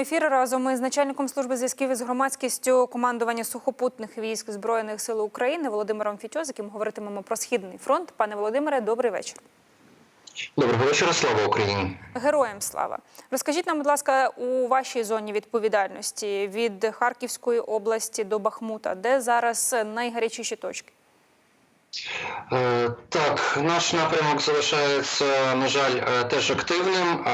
Ефір разом із начальником служби зв'язків із громадськістю командування сухопутних військ збройних сил України Володимиром Фітьозиким говоритимемо про східний фронт. Пане Володимире, добрий вечір. Доброго вечора, слава Україні. Героям слава. Розкажіть нам, будь ласка, у вашій зоні відповідальності від Харківської області до Бахмута, де зараз найгарячіші точки? Е, Так, наш напрямок залишається, на жаль, е, теж активним.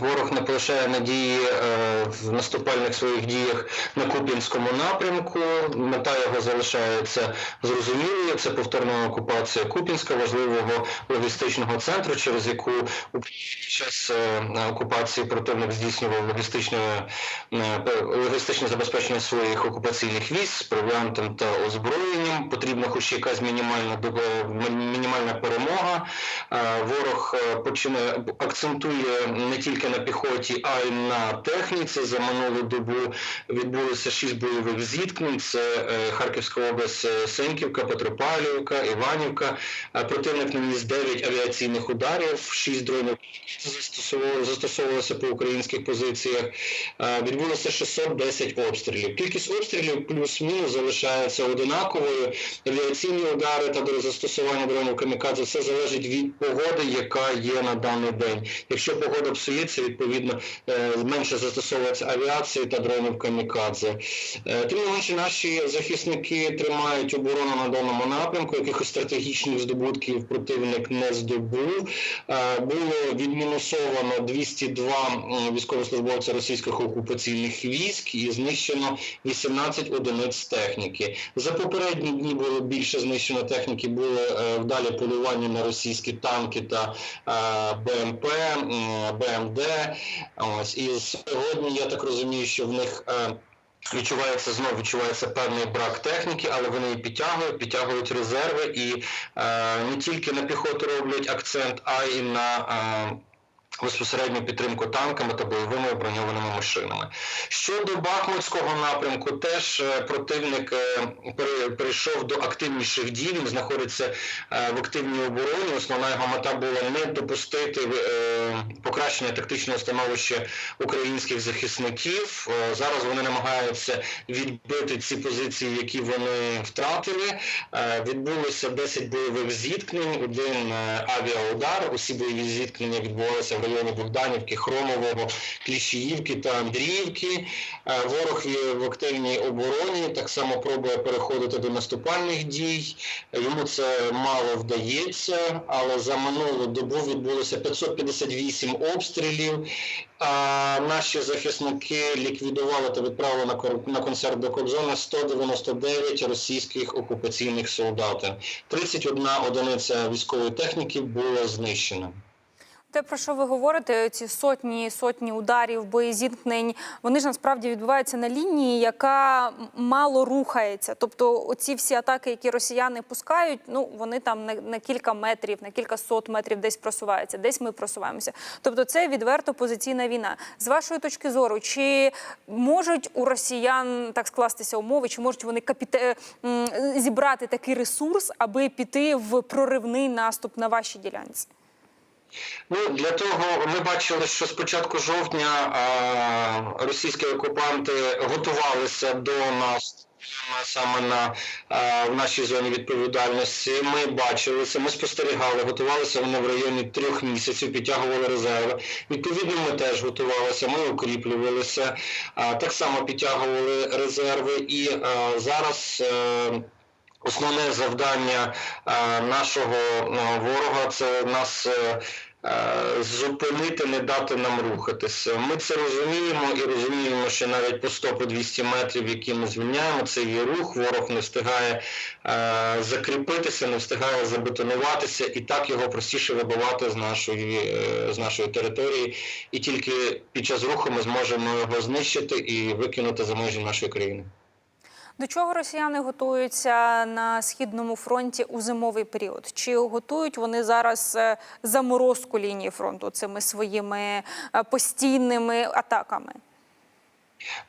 Ворог не полишає надії е, в наступальних своїх діях на Куп'янському напрямку. Мета його залишається зрозумілою. Це повторна окупація Куп'янська, важливого логістичного центру, через яку під час окупації противник здійснював логістичне, логістичне забезпечення своїх окупаційних військ з провіантом та озброєнням. Потрібна хоч якась мінімальна до- мінімальна перемога. Е, Ворог е, починає акцентує не тільки на піхоті, а й на техніці. За минулу добу відбулося шість бойових зіткнень. Це е, Харківська область, Сеньківка, Петропавлівка, Іванівка. Противник наніс 9 авіаційних ударів, 6 дронів застосовувалося по українських позиціях. Відбулося 610 обстрілів. Кількість обстрілів плюс-мінус залишається одинаковою. Авіаційні удари та застосування дронів камікадзе все залежить від погоди, яка є на даний день. Якщо погода псується, відповідно е, менше застосовується авіації та дронів камікадзе. Е, Тим не менше, наші захисники тримають оборону на даному напрямку. Якихось стратегічних здобутків противник не здобув. Е, Було відмінусовано 202 м, військовослужбовця російських окупаційних військ і знищено 18 одиниць техніки. За попередні дні було більше знищено техніки, було були вдалі полювання на російські танки та е, БМП, БМД. Ось і сьогодні я так розумію, що в них. е, Відчувається знову відчувається певний брак техніки, але вони її підтягують, підтягують резерви і е, не тільки на піхоту роблять акцент, а й на е, безпосередню підтримку танками та бойовими броньованими машинами. Щодо Бахмутського напрямку, теж е, противник е, перейшов до активніших дій. Він знаходиться е, в активній обороні. Основна його мета була не допустити покращення тактичного становища українських захисників. Зараз вони намагаються відбити ці позиції, які вони втратили. Відбулося 10 бойових зіткнень, один авіаудар. Усі бойові зіткнення відбувалися в районі Богданівки, Хромового, Кліщіївки та Андріївки. Е, Ворог в активній обороні, так само пробує переходити до наступальних дій. Йому це мало вдається, але за минулу добу відбулося 558 обстрілів. А наші захисники ліквідували та відправили на концерт до Кобзона 199 російських окупаційних солдатів. 31 одиниця військової техніки було знищено. Те, про що ви говорите, ці сотні сотні ударів, боєзіткнень, вони ж насправді відбуваються на лінії, яка мало рухається. Тобто, оці всі атаки, які росіяни пускають, ну вони там на, на кілька метрів, на кілька сот метрів десь просуваються, десь ми просуваємося. Тобто, це відверто позиційна війна. З вашої точки зору, чи можуть у росіян так скластися умови, чи можуть вони капіте... зібрати такий ресурс, аби піти в проривний наступ на вашій ділянці? Ну для того ми бачили, що з початку жовтня а, російські окупанти готувалися до нас. Саме на а, в нашій зоні відповідальності ми бачили це, ми спостерігали, готувалися вони в районі трьох місяців, підтягували резерви. Відповідно, ми теж готувалися, ми укріплювалися, а, так само підтягували резерви, і а, зараз. е, Основне завдання е, нашого е, ворога це нас е, зупинити, не дати нам рухатися. Ми це розуміємо і розуміємо, що навіть по 100 по 200 метрів, які ми звільняємо, це є рух. Ворог не встигає закріпитися, не встигає забетонуватися, і так його простіше вибивати з нашої, з нашої території. І тільки під час руху ми зможемо його знищити і викинути за межі нашої країни. До чого росіяни готуються на східному фронті у зимовий період? Чи готують вони зараз е, заморозку лінії фронту цими своїми е, постійними атаками?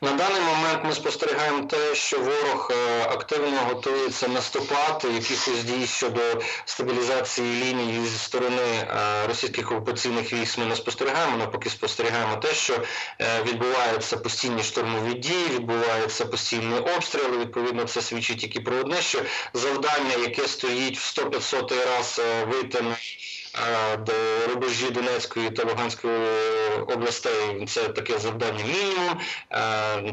На даний момент ми спостерігаємо те, що ворог е, активно готується наступати. Якихось дій щодо стабілізації лінії зі сторони е, російських окупаційних військ ми не спостерігаємо. Навпаки, спостерігаємо те, що е, відбуваються постійні штурмові дії, відбуваються постійні обстріли. Відповідно, це свідчить тільки про одне, що завдання, яке стоїть в 100-500 раз вийти на до рубежі Донецької та Луганської областей, це таке завдання мінімум.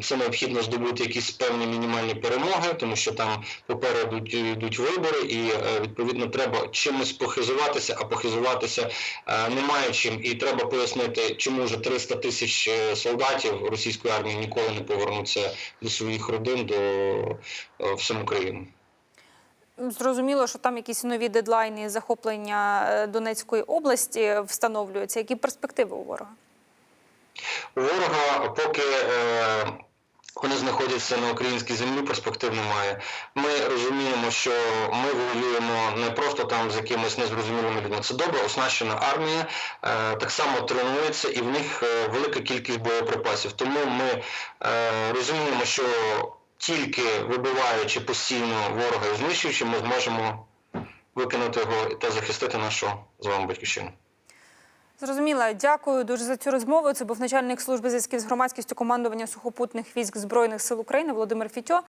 Це необхідно здобути якісь певні мінімальні перемоги, тому що там попереду йдуть- вибори, і е, відповідно треба чимось похизуватися, а похизуватися е, немає чим. І треба пояснити, чому вже 300 тисяч е, солдатів російської армії ніколи не повернуться до своїх родин, до всьому країну. Зрозуміло, що там якісь нові дедлайни захоплення е, Донецької області встановлюються. Які перспективи у ворога? У ворога, поки е, вони знаходяться на українській землі, перспектив немає. Ми розуміємо, що ми воюємо не просто там з якимись незрозумілими людьми. Це добре оснащена армія, е, так само тренується, і в них е, велика кількість боєприпасів. Тому ми е, розуміємо, що тільки вибиваючи постійно ворога і знищуючи, ми зможемо викинути його та захистити нашу з вами батьківщину. Зрозуміло. Дякую дуже за цю розмову. Це був начальник служби зв'язків з громадськістю командування сухопутних військ збройних сил України Володимир Фітьо.